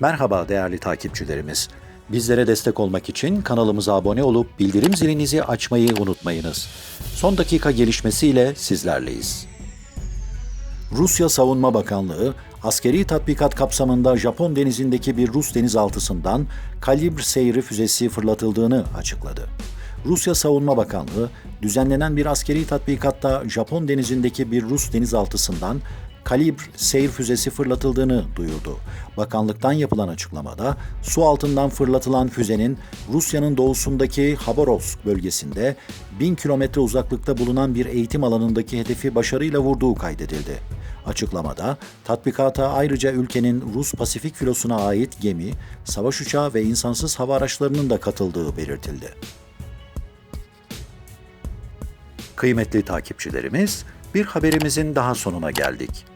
Merhaba değerli takipçilerimiz. Bizlere destek olmak için kanalımıza abone olup bildirim zilinizi açmayı unutmayınız. Son dakika gelişmesiyle sizlerleyiz. Rusya Savunma Bakanlığı, askeri tatbikat kapsamında Japon denizindeki bir Rus denizaltısından kalibr seyri füzesi fırlatıldığını açıkladı. Rusya Savunma Bakanlığı, düzenlenen bir askeri tatbikatta Japon denizindeki bir Rus denizaltısından kalibr seyir füzesi fırlatıldığını duyurdu. Bakanlıktan yapılan açıklamada su altından fırlatılan füzenin Rusya'nın doğusundaki Habarovsk bölgesinde 1000 kilometre uzaklıkta bulunan bir eğitim alanındaki hedefi başarıyla vurduğu kaydedildi. Açıklamada tatbikata ayrıca ülkenin Rus Pasifik filosuna ait gemi, savaş uçağı ve insansız hava araçlarının da katıldığı belirtildi. Kıymetli takipçilerimiz, bir haberimizin daha sonuna geldik.